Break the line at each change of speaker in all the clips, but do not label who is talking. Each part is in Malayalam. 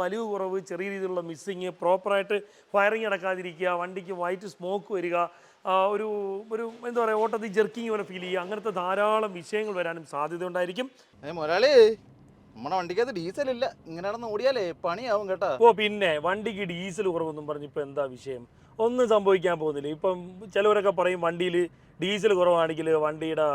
വലിവ് കുറവ് ചെറിയ രീതിയിലുള്ള മിസ്സിങ് പ്രോപ്പറായിട്ട് ഫയറിങ് നടക്കാതിരിക്കുക വണ്ടിക്ക് വൈറ്റ് സ്മോക്ക് വരിക ഒരു ഒരു എന്താ പറയുക ഓട്ടത്തിൽ ജെർക്കിങ് പോലെ ഫീൽ ചെയ്യുക അങ്ങനത്തെ ധാരാളം വിഷയങ്ങൾ വരാനും സാധ്യത
ഉണ്ടായിരിക്കും മുതലാളി നമ്മുടെ വണ്ടിക്കകത്ത് ഡീസൽ ഇല്ല. ഇങ്ങനെ ഓടിയാലേ പണിയാവും കേട്ടോ.
ഓ പിന്നെ വണ്ടിക്ക് ഡീസൽ കുറവെന്നും പറഞ്ഞ് ഇപ്പം എന്താ വിഷയം? ഒന്നും സംഭവിക്കാൻ പോകുന്നില്ല. ഇപ്പം ചിലവരൊക്കെ പറയും വണ്ടിയിൽ ഡീസൽ കുറവാണെങ്കിൽ വണ്ടിയുടെ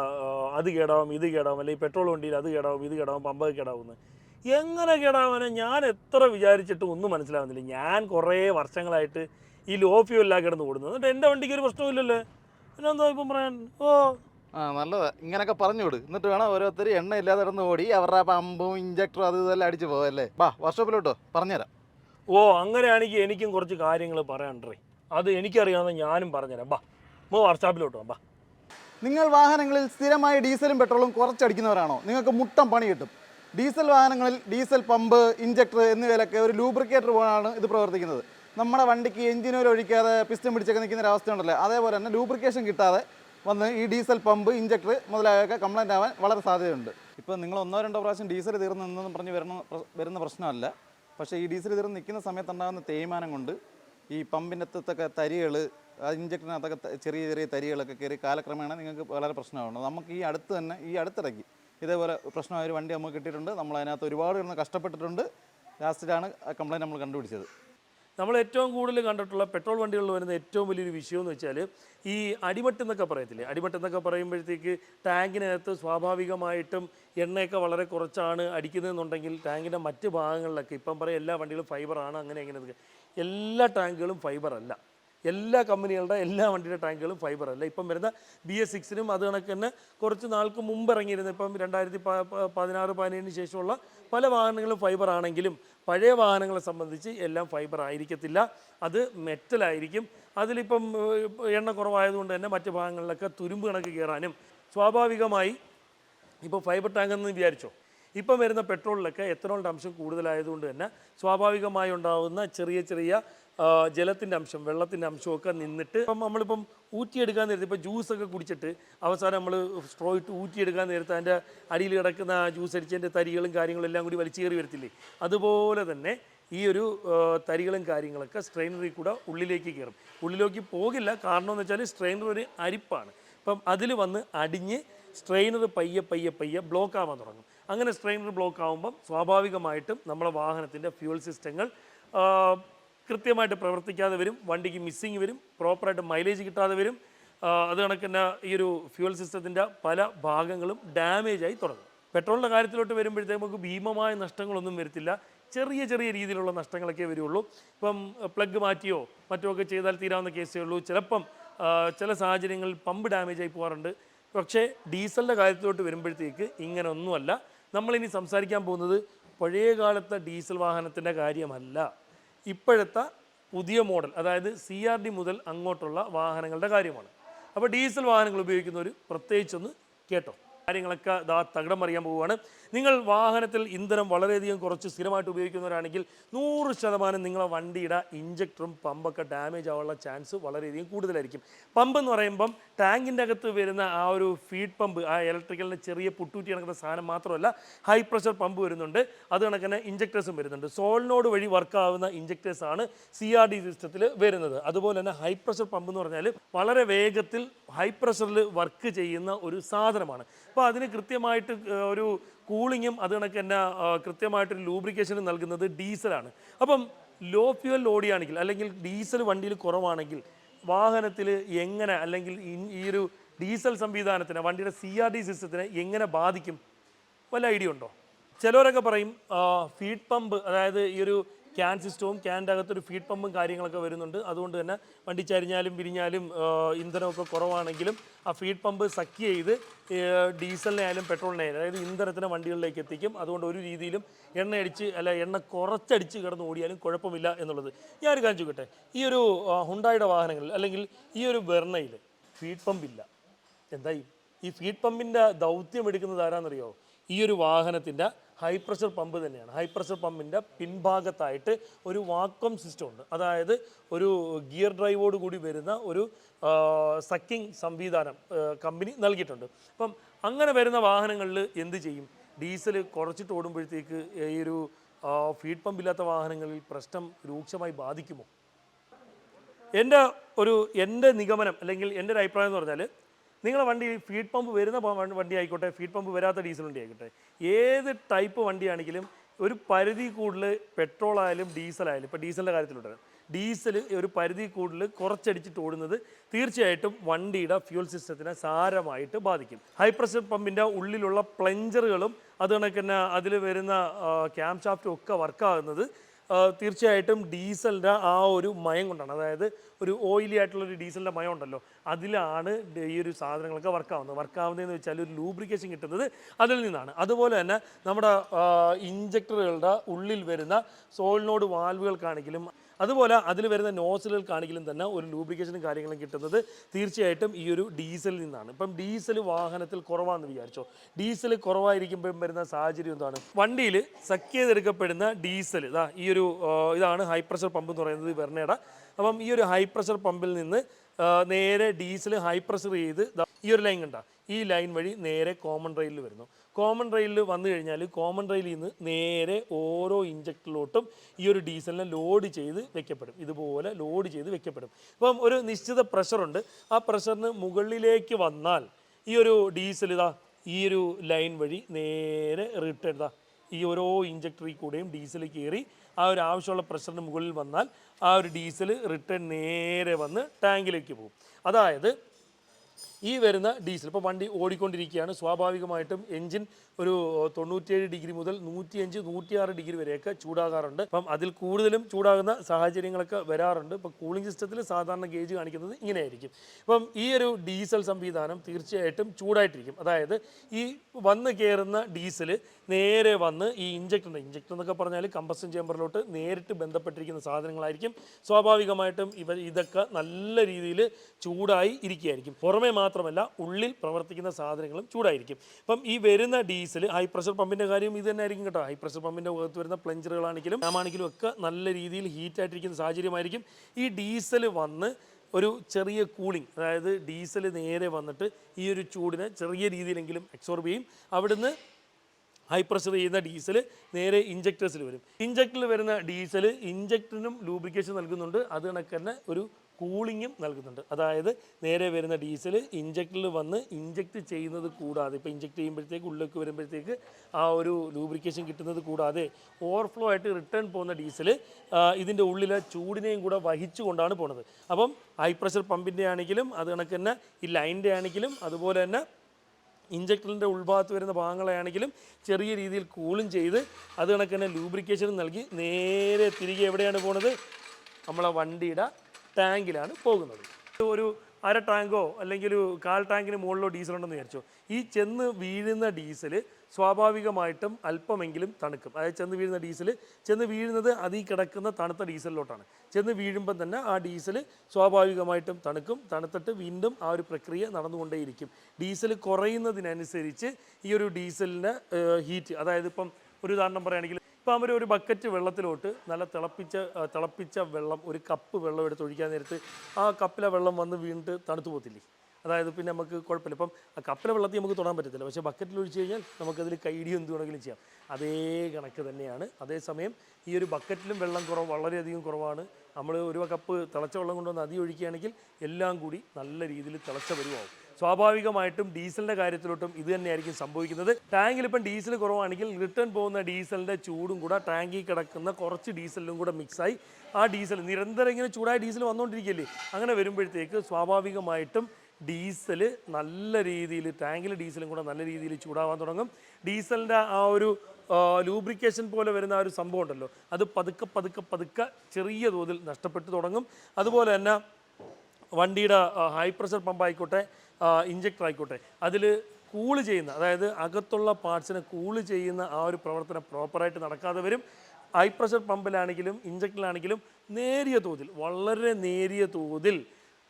അത് കേടാവും ഇത് കേടാവും അല്ലെങ്കിൽ പെട്രോൾ വണ്ടിയിൽ അത് കേടാവും ഇത് കേടാവും പമ്പ് കേടാവും എന്ന് എങ്ങനെ കേടാവനെ? ഞാൻ എത്ര വിചാരിച്ചിട്ടും ഒന്നും മനസ്സിലാവുന്നില്ല. ഞാൻ കുറേ വർഷങ്ങളായിട്ട് ഈ ലോ ഫ്യൂലാ കിടന്ന് ഓടുന്നത് എന്നിട്ട് എന്റെ വണ്ടിക്ക് ഒരു പ്രശ്നമില്ലല്ലേ പിന്നെന്താ ഇപ്പം പറയാൻ? ഓ.
ആ നല്ലതാ. ഇങ്ങനൊക്കെ പറഞ്ഞു വിട്. എന്നിട്ട് വേണം ഓരോരുത്തർ എണ്ണ ഇല്ലാതെ കിടന്ന് ഓടി അവരുടെ പമ്പും ഇഞ്ചക്ടറും അത് ഇതെല്ലാം അടിച്ച് പോകല്ലേ വാ വർക്ക്ഷോപ്പിലോട്ടോ. പറഞ്ഞുതരാം.
ഓ അങ്ങനെയാണെങ്കിൽ എനിക്കും കുറച്ച് കാര്യങ്ങൾ പറയാനുണ്ടേ. അത് എനിക്കറിയാവുന്ന ഞാനും പറഞ്ഞുതരാം. ബാ മോ വർക്ക്ഷോപ്പിലോട്ട് വാ ബാ
നിങ്ങൾ വാഹനങ്ങളിൽ സ്ഥിരമായി ഡീസലും പെട്രോളും കുറച്ചടിക്കുന്നവരാണോ? നിങ്ങൾക്ക് മുട്ടം പണി കിട്ടും. ഡീസൽ വാഹനങ്ങളിൽ ഡീസൽ പമ്പ് ഇഞ്ചക്ടർ എന്നിവയിലൊക്കെ ഒരു ലൂബ്രിക്കേറ്റർ പോലാണ് ഇത് പ്രവർത്തിക്കുന്നത്. നമ്മുടെ വണ്ടിക്ക് എഞ്ചിൻ ഒഴിക്കാതെ പിസ്റ്റം പിടിച്ചൊക്കെ നിൽക്കുന്ന ഒരു അവസ്ഥ ഉണ്ടല്ലോ അതേപോലെ തന്നെ ലൂബ്രിക്കേഷൻ കിട്ടാതെ വന്ന് ഈ ഡീസൽ പമ്പ് ഇഞ്ചക്ടർ മുതലായൊക്കെ കംപ്ലൈന്റ് ആവാൻ വളരെ സാധ്യതയുണ്ട്. ഇപ്പോൾ നിങ്ങൾ ഒന്നോ രണ്ടോ പ്രാവശ്യം ഡീസൽ തീർന്ന് നിന്നെന്ന് പറഞ്ഞ് വരുന്ന വരുന്ന പ്രശ്നമല്ല. പക്ഷേ ഈ ഡീസൽ തീർന്ന് നിൽക്കുന്ന സമയത്തുണ്ടാകുന്ന തേയ്മാനം കൊണ്ട് ഈ പമ്പിന്റെ അറ്റത്തൊക്കെ തരികൾ ഇഞ്ചക്ടറിനകത്തൊക്കെ ചെറിയ ചെറിയ തരികളൊക്കെ കയറി കാലക്രമേണ നിങ്ങൾക്ക് വളരെ പ്രശ്നമാകുന്നത് നമുക്ക് ഈ അടുത്ത് തന്നെ ഈ അടുത്തിടയ്ക്ക് ഇതേപോലെ പ്രശ്നമായ ഒരു വണ്ടി നമുക്ക് കിട്ടിയിട്ടുണ്ട്. നമ്മൾ അതിനകത്ത് ഒരുപാട് കിടന്ന് കഷ്ടപ്പെട്ടിട്ടുണ്ട്. ലാസ്റ്റിലാണ് ആ കംപ്ലൈന്റ് നമ്മൾ കണ്ടുപിടിച്ചത്.
നമ്മൾ ഏറ്റവും കൂടുതൽ കണ്ടിട്ടുള്ള പെട്രോൾ വണ്ടികളിൽ വരുന്ന ഏറ്റവും വലിയൊരു വിഷയം എന്ന് വെച്ചാൽ ഈ അടിമട്ട് എന്നൊക്കെ പറയത്തില്ലേ? അടിമട്ട് എന്നൊക്കെ പറയുമ്പോഴത്തേക്ക് ടാങ്കിനകത്ത് സ്വാഭാവികമായിട്ടും എണ്ണയൊക്കെ വളരെ കുറച്ചാണ് അടിക്കുന്നതെന്നുണ്ടെങ്കിൽ ടാങ്കിന്റെ മറ്റ് ഭാഗങ്ങളിലൊക്കെ ഇപ്പം പറയാം എല്ലാ വണ്ടികളും ഫൈബറാണ് അങ്ങനെ എങ്ങനെ എല്ലാ ടാങ്കുകളും ഫൈബർ അല്ല. എല്ലാ കമ്പനികളുടെ എല്ലാ വണ്ടിയുടെ ടാങ്കുകളും ഫൈബർ അല്ല. ഇപ്പം വരുന്ന ബി എസ് സിക്സിനും അത് കണക്ക് തന്നെ കുറച്ച് നാൾക്ക് മുമ്പ് ഇറങ്ങിയിരുന്ന. ഇപ്പം രണ്ടായിരത്തി പതിനാറ് പതിനേഴിന് ശേഷമുള്ള പല വാഹനങ്ങളും ഫൈബർ ആണെങ്കിലും പഴയ വാഹനങ്ങളെ സംബന്ധിച്ച് എല്ലാം ഫൈബർ ആയിരിക്കത്തില്ല. അത് മെറ്റലായിരിക്കും അതിലിപ്പം എണ്ണ കുറവായതുകൊണ്ട് തന്നെ മറ്റ് ഭാഗങ്ങളിലൊക്കെ തുരുമ്പ് കണക്ക് കയറാനും സ്വാഭാവികമായി ഇപ്പോൾ ഫൈബർ ടാങ്ക് എന്ന് വിചാരിച്ചോ? ഇപ്പം വരുന്ന പെട്രോളിലൊക്കെ എത്തനോളിന്റെ അംശം കൂടുതലായതുകൊണ്ട് തന്നെ സ്വാഭാവികമായി ഉണ്ടാകുന്ന ചെറിയ ചെറിയ ജലത്തിന്റെ അംശം വെള്ളത്തിന്റെ അംശമൊക്കെ നിന്നിട്ട് ഇപ്പം നമ്മളിപ്പം ഊറ്റിയെടുക്കാൻ നേരത്തെ ഇപ്പോൾ ജ്യൂസൊക്കെ കുടിച്ചിട്ട് അവസാനം നമ്മൾ സ്ട്രോ ഇട്ട് ഊറ്റിയെടുക്കാൻ നേരത്തെ അതിന്റെ അടിയിൽ കിടക്കുന്ന ജ്യൂസ് അടിച്ചതിന്റെ തരികളും കാര്യങ്ങളും എല്ലാം കൂടി വലിച്ചേറി വരത്തില്ലേ? അതുപോലെ തന്നെ ഈ ഒരു തരികളും കാര്യങ്ങളൊക്കെ സ്ട്രെയിനറിൽ കൂടെ ഉള്ളിലേക്ക് കയറും. ഉള്ളിലേക്ക് പോകില്ല. കാരണം എന്ന് വെച്ചാൽ സ്ട്രെയിനർ ഒരു അരിപ്പാണ്. അപ്പം അതിൽ വന്ന് അടിഞ്ഞ് സ്ട്രെയിനർ പയ്യെ പയ്യെ പയ്യെ ബ്ലോക്ക് ആവാൻ തുടങ്ങും. അങ്ങനെ സ്ട്രെയിനർ ബ്ലോക്ക് ആകുമ്പം സ്വാഭാവികമായിട്ടും നമ്മുടെ വാഹനത്തിന്റെ ഫ്യൂൽ സിസ്റ്റങ്ങൾ കൃത്യമായിട്ട് പ്രവർത്തിക്കാതെ വരും വണ്ടിക്ക് മിസ്സിങ് വരും പ്രോപ്പറായിട്ട് മൈലേജ് കിട്ടാതെ വരും. അത് കണക്കിന് ഈ ഒരു ഫ്യൂൽ സിസ്റ്റത്തിന്റെ പല ഭാഗങ്ങളും ഡാമേജ് ആയി തുടങ്ങും. പെട്രോളിന്റെ കാര്യത്തിലോട്ട് വരുമ്പോഴത്തേക്ക് നമുക്ക് ഭീമമായ നഷ്ടങ്ങളൊന്നും വരത്തില്ല. ചെറിയ ചെറിയ രീതിയിലുള്ള നഷ്ടങ്ങളൊക്കെ വരുള്ളൂ. ഇപ്പം പ്ലഗ് മാറ്റിയോ മറ്റോ ഒക്കെ ചെയ്താൽ തീരാവുന്ന കേസേ ഉള്ളൂ. ചിലപ്പം ചില സാഹചര്യങ്ങളിൽ പമ്പ് ഡാമേജ് ആയി പോകാറുണ്ട്. പക്ഷേ ഡീസലിന്റെ കാര്യത്തിലോട്ട് വരുമ്പോഴത്തേക്ക് ഇങ്ങനെ ഒന്നുമല്ല നമ്മളിനി സംസാരിക്കാൻ പോകുന്നത് പഴയ കാലത്തെ ഡീസൽ വാഹനത്തിന്റെ കാര്യമല്ല. ഇപ്പോഴത്തെ പുതിയ മോഡൽ അതായത് സി ആർ ഡി മുതൽ അങ്ങോട്ടുള്ള വാഹനങ്ങളുടെ കാര്യമാണ്. അപ്പോൾ ഡീസൽ വാഹനങ്ങൾ ഉപയോഗിക്കുന്നവർ പ്രത്യേകിച്ചൊന്ന് കേട്ടോ. കാര്യങ്ങളൊക്കെ ദാ തകിടം മറിയാൻ പോവുകയാണ്. നിങ്ങൾ വാഹനത്തിൽ ഇന്ധനം വളരെയധികം കുറച്ച് സ്ഥിരമായിട്ട് ഉപയോഗിക്കുന്നവരാണെങ്കിൽ നൂറ് ശതമാനം നിങ്ങളെ വണ്ടിയുടെ ഇഞ്ചക്ടറും പമ്പൊക്കെ ഡാമേജ് ആവാനുള്ള ചാൻസ് വളരെയധികം കൂടുതലായിരിക്കും. പമ്പ് എന്ന് പറയുമ്പം ടാങ്കിന്റെ അകത്ത് വരുന്ന ആ ഒരു ഫീഡ് പമ്പ് ആ ഇലക്ട്രിക്കലിന്റെ ചെറിയ പുട്ടൂറ്റി കണക്കുന്ന സാധനം മാത്രമല്ല ഹൈ പ്രഷർ പമ്പ് വരുന്നുണ്ട്. അത് കണക്കിന് ഇഞ്ചക്ടേഴ്സും വരുന്നുണ്ട്. സോളിനോട് വഴി വർക്കാവുന്ന ഇഞ്ചക്ടേഴ്സാണ് സി ആർ ഡി സിസ്റ്റത്തിൽ വരുന്നത്. അതുപോലെ തന്നെ ഹൈ പ്രഷർ പമ്പ് എന്ന് പറഞ്ഞാൽ വളരെ വേഗത്തിൽ ഹൈ പ്രഷറിൽ വർക്ക് ചെയ്യുന്ന ഒരു സാധനമാണ്. അപ്പോൾ അതിന് കൃത്യമായിട്ട് ഒരു കൂളിങ്ങും അത് കണക്ക് തന്നെ കൃത്യമായിട്ടൊരു ലൂബ്രിക്കേഷനും നൽകുന്നത് ഡീസലാണ്. അപ്പം ലോ ഫ്യൂവൽ ഓടിയാണെങ്കിൽ അല്ലെങ്കിൽ ഡീസൽ വണ്ടിയിൽ കുറവാണെങ്കിൽ വാഹനത്തിൽ എങ്ങനെ അല്ലെങ്കിൽ ഈ ഒരു ഡീസൽ സംവിധാനത്തിന് വണ്ടിയുടെ സി ആർ ഡി സിസ്റ്റത്തിനെ എങ്ങനെ ബാധിക്കും? വല്ല ഐഡിയ ഉണ്ടോ? ചിലവരൊക്കെ പറയും ഫീഡ് പമ്പ് അതായത് ഈ ഒരു ക്യാൻ സിസ്റ്റവും ക്യാന്റെ അകത്തൊരു ഫീഡ് പമ്പും കാര്യങ്ങളൊക്കെ വരുന്നുണ്ട്. അതുകൊണ്ട് തന്നെ വണ്ടി ചരിഞ്ഞാലും പിരിഞ്ഞാലും ഇന്ധനമൊക്കെ കുറവാണെങ്കിലും ആ ഫീഡ് പമ്പ് സക്ക് ചെയ്ത് ഏ, ഡീസലിനായാലും പെട്രോളിനായാലും അതായത് ഇന്ധനത്തിന് വണ്ടികളിലേക്ക് എത്തിക്കും. അതുകൊണ്ട് ഒരു രീതിയിലും എണ്ണ അടിച്ച് അല്ല എണ്ണ കുറച്ചടിച്ച് കിടന്ന് ഓടിയാലും കുഴപ്പമില്ല എന്നുള്ളത്. ഞാൻ ഒരു കാണിച്ചു കിട്ടെ ഈ ഒരു ഹുണ്ടായുടെ വാഹനങ്ങളിൽ അല്ലെങ്കിൽ ഈ ഒരു വെർണയിൽ ഫീഡ് പമ്പില്ല എന്തായി? ഈ ഫീഡ് പമ്പിന്റെ ദൗത്യം എടുക്കുന്നത് ആരാണെന്നറിയോ ഈ ഒരു വാഹനത്തിന്റെ ഹൈ പ്രഷർ പമ്പ് തന്നെയാണ്. ഹൈ പ്രഷർ പമ്പിന്റെ പിൻഭാഗത്തായിട്ട് ഒരു വാക്വം സിസ്റ്റം ഉണ്ട്. അതായത് ഒരു ഗിയർ ഡ്രൈവോട് കൂടി വരുന്ന ഒരു സക്കിംഗ് സംവിധാനം കമ്പനി നൽകിയിട്ടുണ്ട്. അപ്പം അങ്ങനെ വരുന്ന വാഹനങ്ങളിൽ എന്ത് ചെയ്യും? ഡീസൽ കുറച്ചിട്ട് ഓടുമ്പോഴത്തേക്ക് ഈ ഒരു ഫീഡ് പമ്പ് ഇല്ലാത്ത വാഹനങ്ങളിൽ പ്രശ്നം രൂക്ഷമായി ബാധിക്കുമോ? എന്റെ ഒരു എന്റെ നിഗമനം അല്ലെങ്കിൽ എന്റെ ഒരു അഭിപ്രായം എന്ന് പറഞ്ഞാൽ നിങ്ങളുടെ വണ്ടി ഫീഡ് പമ്പ് വരുന്ന വണ്ടി- ആയിക്കോട്ടെ ഫീഡ് പമ്പ് വരാത്ത ഡീസൽ വണ്ടി ആയിക്കോട്ടെ. ഏത് ടൈപ്പ് വണ്ടിയാണെങ്കിലും ഒരു പരിധി കൂടുതൽ പെട്രോൾ ആയാലും ഡീസൽ ആയാലും ഇപ്പോൾ ഡീസലിന്റെ കാര്യത്തിലുണ്ട്. ഡീസൽ ഒരു പരിധി കൂടുതൽ കുറച്ചടിച്ചിട്ട് ഓടുന്നത് തീർച്ചയായിട്ടും വണ്ടിയുടെ ഫ്യൂൽ സിസ്റ്റത്തിനെ സാരമായിട്ട് ബാധിക്കും. ഹൈ പ്രഷർ പമ്പിന്റെ ഉള്ളിലുള്ള പ്ലഞ്ചറുകളും അത് കണക്ക് അതിൽ വരുന്ന ക്യാം ഷാഫ്റ്റും ഒക്കെ വർക്കാകുന്നത് തീർച്ചയായിട്ടും ഡീസലിന്റെ ആ ഒരു മയം കൊണ്ടാണ്. അതായത് ഒരു ഓയിലി ആയിട്ടുള്ള ഒരു ഡീസലിന്റെ മയം ഉണ്ടല്ലോ. അതിലാണ് ഈ ഒരു സാധനങ്ങളൊക്കെ വർക്കാവുന്നത് വർക്കാവുന്നതെന്ന് വെച്ചാൽ ഒരു ലൂബ്രിക്കേഷൻ കിട്ടുന്നത് അതിൽ നിന്നാണ്. അതുപോലെ തന്നെ നമ്മുടെ ഇഞ്ചക്ടറുകളുടെ ഉള്ളിൽ വരുന്ന സോളിനോട് വാൽവുകൾക്കാണെങ്കിലും അതുപോലെ അതിൽ വരുന്ന നോസിലുകൾക്കാണെങ്കിലും തന്നെ ഒരു ലൂബ്രിക്കേഷനും കാര്യങ്ങളും കിട്ടുന്നത് തീർച്ചയായിട്ടും ഈ ഒരു ഡീസലിൽ നിന്നാണ്. ഇപ്പം ഡീസൽ വാഹനത്തിൽ കുറവാണെന്ന് വിചാരിച്ചോ? ഡീസൽ കുറവായിരിക്കുമ്പോഴും വരുന്ന സാഹചര്യം എന്താണ്? വണ്ടിയിൽ സഖ്യതെടുക്കപ്പെടുന്ന ഡീസൽ ഇതാ ഈ ഒരു ഇതാണ് ഹൈ പ്രഷർ പമ്പ് എന്ന് പറയുന്നത് വെർണയുടെ അപ്പം ഈ ഒരു ഹൈ പ്രഷർ പമ്പിൽ നിന്ന് നേരെ ഡീസൽ ഹൈ പ്രഷർ ചെയ്ത് ഈ ഒരു ലൈൻ കണ്ട ഈ ലൈൻ വഴി നേരെ കോമൺ റെയിലിൽ വരുന്നു. കോമൺ റെയിലിൽ വന്നു കഴിഞ്ഞാൽ കോമൺ റെയിലിൽ നിന്ന് നേരെ ഓരോ ഇഞ്ചക്ടറിലോട്ടും ഈ ഒരു ഡീസലിനെ ലോഡ് ചെയ്ത് വെക്കപ്പെടും. ഇതുപോലെ ലോഡ് ചെയ്ത് വെക്കപ്പെടും. അപ്പം ഒരു നിശ്ചിത പ്രഷറുണ്ട് ആ പ്രഷറിന് മുകളിലേക്ക് വന്നാൽ ഈ ഒരു ഡീസൽ ഇതാ ഈ ഒരു ലൈൻ വഴി നേരെ റിട്ടേൺ ഇതാ ഈ ഓരോ ഇഞ്ചക്ടറിൽ കൂടെയും ഡീസൽ കയറി ആ ഒരു ആവശ്യമുള്ള പ്രഷറിന് മുകളിൽ വന്നാൽ ആ ഒരു ഡീസൽ റിട്ടേൺ നേരെ വന്ന് ടാങ്കിലേക്ക് പോകും. അതായത് ഈ വരുന്ന ഡീസൽ ഇപ്പോൾ വണ്ടി ഓടിക്കൊണ്ടിരിക്കുകയാണ്. സ്വാഭാവികമായിട്ടും എഞ്ചിൻ ഒരു തൊണ്ണൂറ്റിയേഴ് ഡിഗ്രി മുതൽ നൂറ്റിയഞ്ച് നൂറ്റിയാറ് ഡിഗ്രി വരെയൊക്കെ ചൂടാകാറുണ്ട്. അപ്പം അതിൽ കൂടുതലും ചൂടാകുന്ന സാഹചര്യങ്ങളൊക്കെ വരാറുണ്ട്. ഇപ്പോൾ കൂളിംഗ് സിസ്റ്റത്തിൽ സാധാരണ ഗേജ് കാണിക്കുന്നത് ഇങ്ങനെയായിരിക്കും. അപ്പം ഈ ഒരു ഡീസൽ സംവിധാനം തീർച്ചയായിട്ടും ചൂടായിട്ടിരിക്കും. അതായത് ഈ വന്ന് കയറുന്ന ഡീസൽ നേരെ വന്ന് ഈ ഇഞ്ചക്ടർ ഇഞ്ചക്ടർ എന്നൊക്കെ പറഞ്ഞാൽ കമ്പസ്റ്റൻ ചേമ്പറിലോട്ട് നേരിട്ട് ബന്ധപ്പെട്ടിരിക്കുന്ന സാധനങ്ങളായിരിക്കും. സ്വാഭാവികമായിട്ടും ഇവ ഇതൊക്കെ നല്ല രീതിയിൽ ചൂടായി ഇരിക്കുകയായിരിക്കും. പുറമേ മാത്രമല്ല ഉള്ളിൽ പ്രവർത്തിക്കുന്ന സാധനങ്ങളും ചൂടായിരിക്കും. അപ്പം ഈ വരുന്ന ഡീസൽ ഹൈ പ്രഷർ പമ്പിന്റെ കാര്യം ഇത് തന്നെ ആയിരിക്കും കേട്ടോ. ഹൈ പ്രഷർ പമ്പിന്റെ ഭാഗത്ത് വരുന്ന പ്ലഞ്ചറുകളാണെങ്കിലും ആണെങ്കിലും ഒക്കെ നല്ല രീതിയിൽ ഹീറ്റ് ആയിട്ടിരിക്കുന്ന സാഹചര്യമായിരിക്കും. ഈ ഡീസൽ വന്ന് ഒരു ചെറിയ കൂളിംഗ് അതായത് ഡീസൽ നേരെ വന്നിട്ട് ഈ ഒരു ചൂടിനെ ചെറിയ രീതിയിലെങ്കിലും അബ്സോർബ് ചെയ്യും. അവിടുന്ന് ഹൈ പ്രഷർ ചെയ്യുന്ന ഡീസൽ നേരെ ഇഞ്ചക്ടേഴ്സിൽ വരും. ഇഞ്ചക്ടറിൽ വരുന്ന ഡീസൽ ഇഞ്ചക്ടറിനും ലൂബ്രിക്കേഷൻ നൽകുന്നുണ്ട്. അത് കണക്ക് തന്നെ ഒരു കൂളിങ്ങും നൽകുന്നുണ്ട്. അതായത് നേരെ വരുന്ന ഡീസൽ ഇഞ്ചക്ടറിൽ വന്ന് ഇഞ്ചക്ട് ചെയ്യുന്നത് കൂടാതെ ഇപ്പോൾ ഇഞ്ചക്ട് ചെയ്യുമ്പോഴത്തേക്ക് ഉള്ളിലേക്ക് വരുമ്പോഴത്തേക്ക് ആ ഒരു ലൂബ്രിക്കേഷൻ കിട്ടുന്നത് കൂടാതെ ഓവർഫ്ലോ ആയിട്ട് റിട്ടേൺ പോകുന്ന ഡീസൽ ഇതിന്റെ ഉള്ളിലെ ചൂടിനെയും കൂടെ വഹിച്ചുകൊണ്ടാണ് പോണത് അപ്പം ഹൈ പ്രഷർ പമ്പിന്റെ ആണെങ്കിലും അത് കണക്ക് തന്നെ ഈ ലൈനിന്റെ ആണെങ്കിലും അതുപോലെ തന്നെ ഇഞ്ചക്ടറിന്റെ ഉൾഭാഗത്ത് വരുന്ന ഭാഗങ്ങളെയാണെങ്കിലും ചെറിയ രീതിയിൽ കൂളും ചെയ്ത് അത് കണക്ക് തന്നെ ലൂബ്രിക്കേഷനും നൽകി നേരെ തിരികെ എവിടെയാണ് പോണത്? നമ്മളെ വണ്ടിയുടെ ടാങ്കിലാണ് പോകുന്നത്. ഒരു അര ടാങ്കോ അല്ലെങ്കിൽ ഒരു കാൽ ടാങ്കിന് മുകളിലോ ഡീസൽ ഉണ്ടെന്ന് വിചാരിച്ചോ. ഈ ചെന്ന് വീഴുന്ന ഡീസൽ സ്വാഭാവികമായിട്ടും അല്പമെങ്കിലും തണുക്കും. അതായത് ചെന്ന് വീഴുന്ന ഡീസൽ ചെന്ന് വീഴുന്നത് അതിൽ കിടക്കുന്ന തണുത്ത ഡീസലിലോട്ടാണ്. ചെന്ന് വീഴുമ്പം തന്നെ ആ ഡീസൽ സ്വാഭാവികമായിട്ടും തണുക്കും. തണുത്തിട്ട് വീണ്ടും ആ ഒരു പ്രക്രിയ നടന്നുകൊണ്ടേയിരിക്കും. ഡീസൽ കുറയുന്നതിനനുസരിച്ച് ഈ ഒരു ഡീസലിന്റെ ഹീറ്റ് അതായത് ഇപ്പം ഒരു ഉദാഹരണം പറയുകയാണെങ്കിൽ ഇപ്പം അവർ ഒരു ബക്കറ്റ് വെള്ളത്തിലോട്ട് നല്ല തിളപ്പിച്ച തിളപ്പിച്ച വെള്ളം ഒരു കപ്പ് വെള്ളം എടുത്ത് ഒഴിക്കാൻ നേരത്ത് ആ കപ്പിലെ വെള്ളം വന്ന് വീണിട്ട് തണുത്തു പോകത്തില്ലേ? അതായത് പിന്നെ നമുക്ക് കുഴപ്പമില്ല. ഇപ്പം ആ കപ്പിലെ വെള്ളത്തിൽ നമുക്ക് തൊടാൻ പറ്റത്തില്ല. പക്ഷേ ബക്കറ്റിൽ ഒഴിച്ച് കഴിഞ്ഞാൽ നമുക്കതിൽ കൈഡിയോ എന്ത് വേണമെങ്കിലും ചെയ്യാം. അതേ കണക്ക് തന്നെയാണ്. അതേസമയം ഈ ഒരു ബക്കറ്റിലും വെള്ളം കുറവ് വളരെയധികം കുറവാണ്. നമ്മൾ ഒരു കപ്പ് തിളച്ച വെള്ളം കൊണ്ടുവന്ന് അതി ഒഴിക്കുകയാണെങ്കിൽ എല്ലാം കൂടി നല്ല രീതിയിൽ തിളച്ച വരുവാകും സ്വാഭാവികമായിട്ടും ഡീസലിന്റെ കാര്യത്തിലോട്ടും ഇത് തന്നെയായിരിക്കും സംഭവിക്കുന്നത്. ടാങ്കിൽ ഇപ്പം ഡീസൽ കുറവാണെങ്കിൽ റിട്ടേൺ പോകുന്ന ഡീസലിന്റെ ചൂടും കൂടെ ടാങ്കിൽ കിടക്കുന്ന കുറച്ച് ഡീസലിലും കൂടെ മിക്സായി ആ ഡീസൽ നിരന്തരം ഇങ്ങനെ ചൂടായ ഡീസൽ വന്നുകൊണ്ടിരിക്കുകയല്ലേ അങ്ങനെ വരുമ്പോഴത്തേക്ക് സ്വാഭാവികമായിട്ടും ഡീസൽ നല്ല രീതിയിൽ ടാങ്കിൽ ഡീസലും കൂടെ നല്ല രീതിയിൽ ചൂടാവാൻ തുടങ്ങും. ഡീസലിന്റെ ആ ഒരു ലൂബ്രിക്കേഷൻ പോലെ വരുന്ന ആ ഒരു സംഭവം ഉണ്ടല്ലോ അത് പതുക്കെ പതുക്കെ പതുക്കെ ചെറിയ തോതിൽ നഷ്ടപ്പെട്ടു തുടങ്ങും. അതുപോലെ തന്നെ വണ്ടിയുടെ ഹൈ പ്രഷർ പമ്പ് ആയിക്കോട്ടെ ഇഞ്ചക്ടർ ആയിക്കോട്ടെ. അതിൽ കൂൾ ചെയ്യുന്ന അതായത് അകത്തുള്ള പാർട്സിനെ കൂൾ ചെയ്യുന്ന ആ ഒരു പ്രവർത്തനം പ്രോപ്പറായിട്ട് നടക്കാതെ വരും. ഹൈ പ്രഷർ പമ്പിലാണെങ്കിലും ഇഞ്ചക്ടറിലാണെങ്കിലും നേരിയ തോതിൽ വളരെ നേരിയ തോതിൽ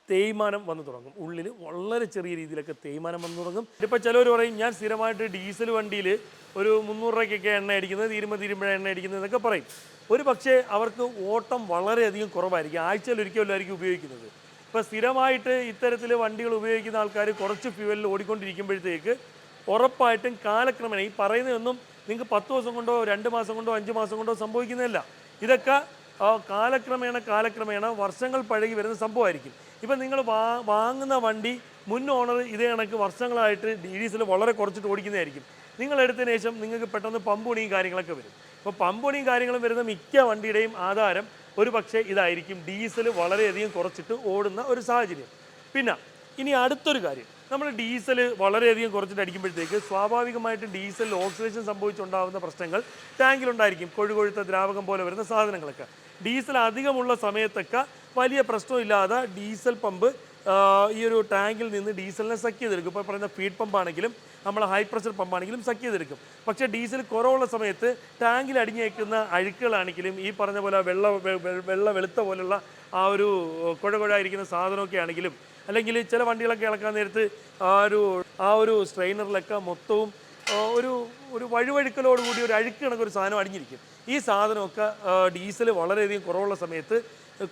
തേയ്മാനം വന്നു തുടങ്ങും. ഉള്ളിൽ വളരെ ചെറിയ രീതിയിലൊക്കെ തേയ്മാനം വന്നു തുടങ്ങും. ഇപ്പോൾ ചിലവർ പറയും ഞാൻ സ്ഥിരമായിട്ട് ഡീസൽ വണ്ടിയിൽ ഒരു മുന്നൂറ് രൂപയ്ക്കൊക്കെ എണ്ണ അടിക്കുന്നത് തീരുമ്പോൾ തീരുമ്പോഴേ എണ്ണ അടിക്കുന്നത് എന്നൊക്കെ പറയും. ഒരു പക്ഷേ അവർക്ക് ഓട്ടം വളരെയധികം കുറവായിരിക്കും. ആഴ്ചയിൽ ഒരിക്കലായിരിക്കും ഉപയോഗിക്കുന്നത്. ഇപ്പോൾ സ്ഥിരമായിട്ട് ഇത്തരത്തിൽ വണ്ടികൾ ഉപയോഗിക്കുന്ന ആൾക്കാർ കുറച്ച് ഫ്യൂവലിൽ ഓടിക്കൊണ്ടിരിക്കുമ്പോഴത്തേക്ക് ഉറപ്പായിട്ടും കാലക്രമേണ ഈ പറയുന്നതൊന്നും നിങ്ങൾക്ക് പത്ത് ദിവസം കൊണ്ടോ രണ്ട് മാസം കൊണ്ടോ അഞ്ച് മാസം കൊണ്ടോ സംഭവിക്കുന്നതല്ല. ഇതൊക്കെ കാലക്രമേണ കാലക്രമേണ വർഷങ്ങൾ പഴകി വരുന്ന സംഭവമായിരിക്കും. ഇപ്പം നിങ്ങൾ വാ വാങ്ങുന്ന വണ്ടി മുൻ ഓണർ ഇതേ കണക്ക് വർഷങ്ങളായിട്ട് ഡീസൽ വളരെ കുറച്ചിട്ട് ഓടിക്കുന്നതായിരിക്കും. നിങ്ങൾ എടുത്തതിന് ശേഷം നിങ്ങൾക്ക് പെട്ടെന്ന് പമ്പുണിയും കാര്യങ്ങളൊക്കെ വരും. അപ്പോൾ പമ്പുണിയും കാര്യങ്ങളും വരുന്ന മിക്ക വണ്ടിയുടെയും ആധാരം ഒരു പക്ഷേ ഇതായിരിക്കും ഡീസൽ വളരെയധികം കുറച്ചിട്ട് ഓടുന്ന ഒരു സാഹചര്യം. പിന്നെ ഇനി അടുത്തൊരു കാര്യം. നമ്മൾ ഡീസൽ വളരെയധികം കുറച്ചിട്ട് അടിക്കുമ്പോഴത്തേക്ക് സ്വാഭാവികമായിട്ട് ഡീസൽ ഓക്സിഡേഷൻ സംഭവിച്ചുണ്ടാകുന്ന പ്രശ്നങ്ങൾ ടാങ്കിലുണ്ടായിരിക്കും. കൊഴുകൊഴുത്ത ദ്രാവകം പോലെ വരുന്ന സാധനങ്ങളൊക്കെ. ഡീസൽ അധികമുള്ള സമയത്തൊക്കെ വലിയ പ്രശ്നമില്ലാതെ ഡീസൽ പമ്പ് ഈ ഒരു ടാങ്കിൽ നിന്ന് ഡീസലിനെ സക്ക് ചെയ്തെടുക്കും. ഇപ്പോൾ പറയുന്ന ഫീഡ് പമ്പാണെങ്കിലും നമ്മൾ ഹൈ പ്രഷർ പമ്പാണെങ്കിലും സക്ക് ചെയ്തെടുക്കും. പക്ഷേ ഡീസൽ കുറവുള്ള സമയത്ത് ടാങ്കിൽ അടിഞ്ഞേക്കുന്ന അഴുക്കുകളാണെങ്കിലും ഈ പറഞ്ഞ പോലെ വെള്ള വെള്ള വെളുത്ത പോലുള്ള ആ ഒരു കുഴ കുഴായിരിക്കുന്ന സാധനമൊക്കെ ആണെങ്കിലും അല്ലെങ്കിൽ ചില വണ്ടികളൊക്കെ ഇളക്കാൻ നേരത്ത് ആ ഒരു ആ ഒരു സ്ട്രെയിനറിലൊക്കെ മൊത്തവും ഒരു ഒരു വഴുവഴുക്കലോടുകൂടി ഒരു അഴുക്ക് കണക്കൊരു സാധനം അടിഞ്ഞിരിക്കും. ഈ സാധനമൊക്കെ ഡീസൽ വളരെയധികം കുറവുള്ള സമയത്ത്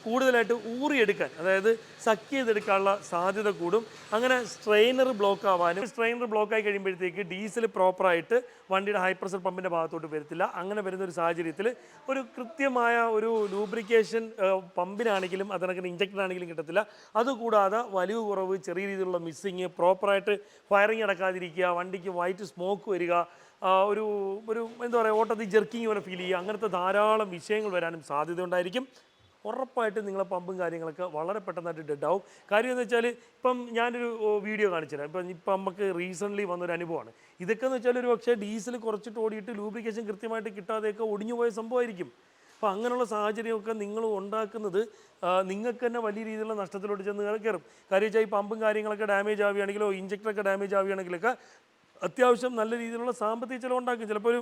കൂടുതലായിട്ട് ഊറിയെടുക്കാൻ അതായത് സക്ക് ചെയ്തെടുക്കാനുള്ള സാധ്യത കൂടും. അങ്ങനെ സ്ട്രെയിനർ ബ്ലോക്ക് ആവാനും സ്ട്രെയിനർ ബ്ലോക്ക് ആയി കഴിയുമ്പോഴത്തേക്ക് ഡീസൽ പ്രോപ്പറായിട്ട് വണ്ടിയുടെ ഹൈ പ്രഷർ പമ്പിന്റെ ഭാഗത്തോട്ട് വരത്തില്ല. അങ്ങനെ വരുന്ന ഒരു സാഹചര്യത്തിൽ ഒരു കൃത്യമായ ഒരു ലൂബ്രിക്കേഷൻ പമ്പിനാണെങ്കിലും അതിനൊക്കെ ഇഞ്ചക്ടറാണെങ്കിലും കിട്ടത്തില്ല. അതുകൂടാതെ വലിവ് കുറവ് ചെറിയ രീതിയിലുള്ള മിസ്സിങ് പ്രോപ്പറായിട്ട് ഫയറിങ് നടക്കാതിരിക്കുക വണ്ടിക്ക് വൈറ്റ് സ്മോക്ക് വരിക ഒരു ഒരു എന്താ പറയുക ഓട്ടത്തിൽ ജെർക്കിങ് പോലെ ഫീൽ ചെയ്യുക അങ്ങനത്തെ ധാരാളം വിഷയങ്ങൾ വരാനും സാധ്യത ഉണ്ടായിരിക്കും. ഉറപ്പായിട്ടും നിങ്ങളെ പമ്പും കാര്യങ്ങളൊക്കെ വളരെ പെട്ടെന്നായിട്ട് ഡെഡ് ആവും. കാര്യം എന്ന് വെച്ചാൽ ഇപ്പം ഞാനൊരു വീഡിയോ കാണിച്ചുതരാം. ഇപ്പം ഇപ്പം നമുക്ക് റീസെന്റ്ലി വന്നൊരു അനുഭവമാണ്. ഇതൊക്കെ എന്ന് വെച്ചാൽ ഒരു പക്ഷേ ഡീസൽ കുറച്ചിട്ട് ഓടിയിട്ട് ലൂബ്രിക്കേഷൻ കൃത്യമായിട്ട് കിട്ടാതെയൊക്കെ ഒടിഞ്ഞു പോയ സംഭവമായിരിക്കും. അപ്പോൾ അങ്ങനെയുള്ള സാഹചര്യമൊക്കെ നിങ്ങൾ ഉണ്ടാക്കുന്നത് നിങ്ങൾക്ക് തന്നെ വലിയ രീതിയിലുള്ള നഷ്ടത്തിലോട്ട് ചെന്ന് കയറും കാര്യം വെച്ചാൽ ഈ പമ്പും കാര്യങ്ങളൊക്കെ ഡാമേജ് ആവുകയാണെങ്കിലോ ഇഞ്ചക്ടറൊക്കെ ഡാമേജ് ആവുകയാണെങ്കിലൊക്കെ അത്യാവശ്യം നല്ല രീതിയിലുള്ള സാമ്പത്തിക ചിലവുണ്ടാക്കും. ചിലപ്പോൾ ഒരു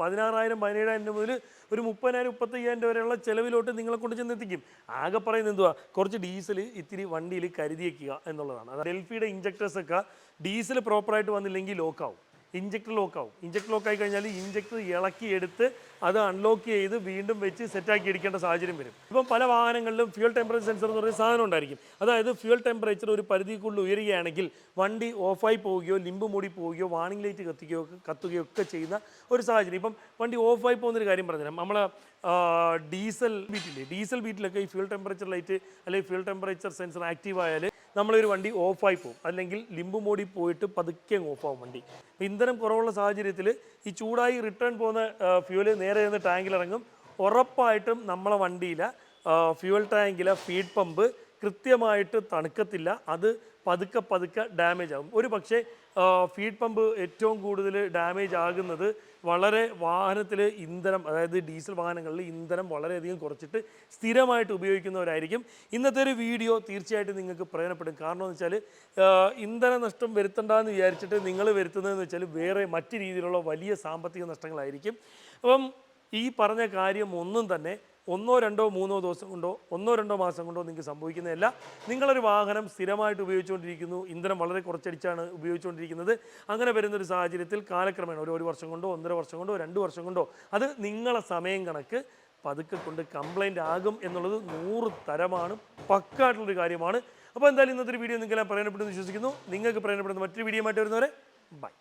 പതിനാറായിരം പതിനേഴായിരം രൂപ മുതൽ ഒരു മുപ്പതിനായിരം മുപ്പത്തയ്യായിരം രൂപ വരെയുള്ള ചിലവിലോട്ട് നിങ്ങളെ കൊണ്ട് ചെന്നെത്തിക്കും ആകെ പറയുന്നത് എന്തുവാ? കുറച്ച് ഡീസൽ ഇത്തിരി വണ്ടിയിൽ കരുതി വയ്ക്കുക എന്നുള്ളതാണ്. അതായത് ഡെൽഫിയുടെ ഇഞ്ചക്ടേഴ്സ് ഒക്കെ ഡീസൽ പ്രോപ്പറായിട്ട് വന്നില്ലെങ്കിൽ ലോക്കാവും ഇഞ്ചക്ടർ ലോക്ക് ആവും. ഇഞ്ചക്ടർ ലോക്ക് ആയി കഴിഞ്ഞാൽ ഇഞ്ചക്ടർ ഇളക്കി എടുത്ത് അത് അൺലോക്ക് ചെയ്ത് വീണ്ടും വെച്ച് സെറ്റാക്കി എടുക്കേണ്ട സാഹചര്യം വരും. ഇപ്പം പല വാഹനങ്ങളിലും ഫ്യൂൽ ടെമ്പറേച്ചർ സെൻസർ എന്ന് പറയുന്ന സാധനം ഉണ്ടായിരിക്കും. അതായത് ഫ്യൂൽ ടെമ്പറേച്ചർ ഒരു പരിധിക്കുള്ളിൽ ഉയരുകയാണെങ്കിൽ വണ്ടി ഓഫായി പോവുകയോ ലിമ്പ് മൂടി പോവുകയോ വാണിംഗ് ലൈറ്റ് കത്തിക്കുകയോ കത്തുകയോ ഒക്കെ ചെയ്യുന്ന ഒരു സാഹചര്യം. ഇപ്പം വണ്ടി ഓഫായി പോകുന്നൊരു കാര്യം പറഞ്ഞുതരാം. നമ്മൾ ഡീസൽ ബീറ്റില്ലേ ഡീസൽ ബീറ്റിലൊക്കെ ഈ ഫ്യൂൽ ടെമ്പറേച്ചർ ലൈറ്റ് അല്ലെങ്കിൽ ഫ്യൂൽ ടെമ്പറേച്ചർ സെൻസർ ആക്റ്റീവ് ആയാൽ നമ്മളൊരു വണ്ടി ഓഫായി പോകും അല്ലെങ്കിൽ ലിമ്പ് മോടി പോയിട്ട് പതുക്കെ ഓഫാവും വണ്ടി. ഇന്ധനം കുറവുള്ള സാഹചര്യത്തിൽ ഈ ചൂടായി റിട്ടേൺ പോകുന്ന ഫ്യൂൽ നേരെ നിന്ന് ടാങ്കിൽ ഇറങ്ങും. ഉറപ്പായിട്ടും നമ്മളെ വണ്ടിയിലെ ഫ്യൂൽ ടാങ്കിലെ ഫീഡ് പമ്പ് കൃത്യമായിട്ട് തണുക്കത്തില്ല. അത് പതുക്കെ പതുക്കെ ഡാമേജ് ആകും. ഒരു പക്ഷേ ഫീഡ് പമ്പ് ഏറ്റവും കൂടുതൽ ഡാമേജ് ആകുന്നത് വളരെ വാഹനത്തിൽ ഇന്ധനം അതായത് ഡീസൽ വാഹനങ്ങളിൽ ഇന്ധനം വളരെയധികം കുറച്ചിട്ട് സ്ഥിരമായിട്ട് ഉപയോഗിക്കുന്നവരായിരിക്കും. ഇന്നത്തെ ഒരു വീഡിയോ തീർച്ചയായിട്ടും നിങ്ങൾക്ക് പ്രയോജനപ്പെടും. കാരണം എന്ന് വെച്ചാൽ ഇന്ധന നഷ്ടം വരുത്തണ്ടെന്ന് വിചാരിച്ചിട്ട് നിങ്ങൾ വരുത്തുന്നതെന്ന് വെച്ചാൽ വേറെ മറ്റു രീതിയിലുള്ള വലിയ സാമ്പത്തിക നഷ്ടങ്ങളായിരിക്കും. അപ്പം ഈ പറഞ്ഞ കാര്യം ഒന്നും തന്നെ ഒന്നോ രണ്ടോ മൂന്നോ ദിവസം കൊണ്ടോ ഒന്നോ രണ്ടോ മാസം കൊണ്ടോ നിങ്ങൾക്ക് സംഭവിക്കുന്നതല്ല. നിങ്ങളൊരു വാഹനം സ്ഥിരമായിട്ട് ഉപയോഗിച്ചുകൊണ്ടിരിക്കുന്നു. ഇന്ധനം വളരെ കുറച്ചടിച്ചാണ് ഉപയോഗിച്ചുകൊണ്ടിരിക്കുന്നത്. അങ്ങനെ വരുന്നൊരു സാഹചര്യത്തിൽ കാലക്രമേണ ഒരു ഒരു വർഷം കൊണ്ടോ ഒന്നര വർഷം കൊണ്ടോ രണ്ട് വർഷം കൊണ്ടോ അത് നിങ്ങളെ സമയം കണക്ക് പതുക്കെ കൊണ്ട് കംപ്ലൈന്റ് ആകും എന്നുള്ളത് നൂറ് തരമാണ്. പക്കായിട്ടുള്ളൊരു കാര്യമാണ്. അപ്പോൾ എന്തായാലും ഇന്നത്തെ വീഡിയോ നിങ്ങൾക്കെല്ലാം പ്രയോജനപ്പെടുന്നു വിശ്വസിക്കുന്നു. നിങ്ങൾക്ക് പ്രയോജനപ്പെടുന്ന മറ്റൊരു വീഡിയോ ആയിട്ട് വരുന്നവരെ ബൈ